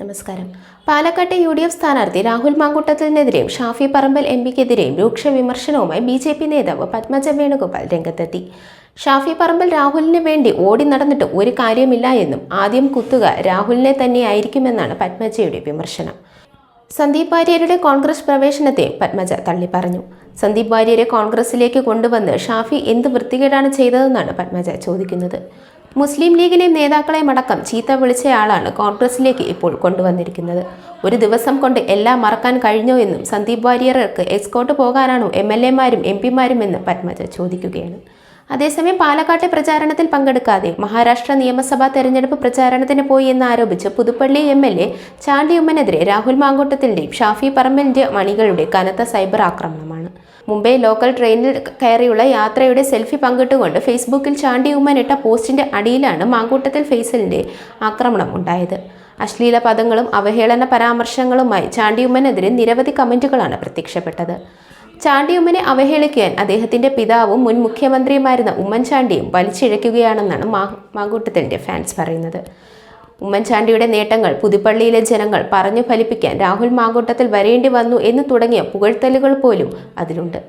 നമസ്കാരം. പാലക്കാട്ടെ U D F സ്ഥാനാർത്ഥി രാഹുൽ മാങ്കൂട്ടത്തിനെതിരെയും ഷാഫി പറമ്പൽ എം പിക്കെതിരെയും രൂക്ഷ വിമർശനവുമായി ബി ജെ പി നേതാവ് പത്മജ വേണുഗോപാൽ രംഗത്തെത്തി. ഷാഫി പറമ്പൽ രാഹുലിന് വേണ്ടി ഓടി നടന്നിട്ട് ഒരു കാര്യമില്ല എന്നും ആദ്യം കുത്തുക രാഹുലിനെ തന്നെയായിരിക്കുമെന്നാണ് പത്മജയുടെ വിമർശനം. സന്ദീപ് വാര്യരുടെ കോൺഗ്രസ് പ്രവേശനത്തെ പത്മജ തള്ളിപ്പറഞ്ഞു. സന്ദീപ് വാര്യരെ കോൺഗ്രസിലേക്ക് കൊണ്ടുവന്ന് ഷാഫി എന്ത് വൃത്തികേടാണ് ചെയ്തതെന്നാണ് പത്മജ ചോദിക്കുന്നത്. മുസ്ലിം ലീഗിലെ നേതാക്കളെ മടക്കം ചീത്ത വിളിച്ചയാളാണ് കോൺഗ്രസിലേക്ക് ഇപ്പോൾ കൊണ്ടുവന്നിരിക്കുന്നത്. ഒരു ദിവസം കൊണ്ട് എല്ലാം മറക്കാൻ കഴിഞ്ഞോ എന്നും സന്ദീപ് വാര്യർക്ക് എസ്കോട്ട് പോകാനാണോ എം എൽ എമാരും എം പിമാരും എന്ന് പത്മജ ചോദിക്കുകയാണ്. അതേസമയം പാലക്കാട്ടെ പ്രചാരണത്തിൽ പങ്കെടുക്കാതെ മഹാരാഷ്ട്ര നിയമസഭാ തെരഞ്ഞെടുപ്പ് പ്രചാരണത്തിന് പോയി എന്നാരോപിച്ച് Puthuppally M L A Chandy ഉമ്മനെതിരെ Rahul മാങ്കോട്ടത്തിന്റെയും ഷാഫി പറമ്പലിന്റെ മണികളുടെ കനത്ത സൈബർ ആക്രമണമാണ് മുംബൈ ലോക്കൽ ട്രെയിനിൽ കയറിയുള്ള യാത്രയുടെ സെൽഫി പങ്കിട്ടുകൊണ്ട് ഫേസ്ബുക്കിൽ ചാണ്ടി ഉമ്മൻ ഇട്ട പോസ്റ്റിന്റെ അടിയിലാണ് മാങ്കൂട്ടത്തിൽ ഫേസലിന്റെ ആക്രമണം ഉണ്ടായത്. അശ്ലീല പദങ്ങളും അവഹേളന പരാമർശങ്ങളുമായി ചാണ്ടിയുമ്മനെതിരെ നിരവധി കമന്റുകളാണ് പ്രത്യക്ഷപ്പെട്ടത്. ചാണ്ടിയുമ്മനെ അവഹേളിക്കാൻ അദ്ദേഹത്തിന്റെ പിതാവും മുൻ മുഖ്യമന്ത്രിയുമായിരുന്ന ഉമ്മൻചാണ്ടിയും വലിച്ചിഴയ്ക്കുകയാണെന്നാണ് മാ മാങ്കൂട്ടത്തിന്റെ ഫാൻസ് പറയുന്നത്. ഉമ്മൻചാണ്ടിയുടെ നേട്ടങ്ങൾ പുതുപ്പള്ളിയിലെ ജനങ്ങൾ പറഞ്ഞു ഫലിപ്പിക്കാൻ രാഹുൽ മാങ്കൂട്ടത്തിൽ വരേണ്ടി വന്നു എന്ന് തുടങ്ങിയ പുകഴ്ത്തലുകൾ പോലും അതിലുണ്ട്.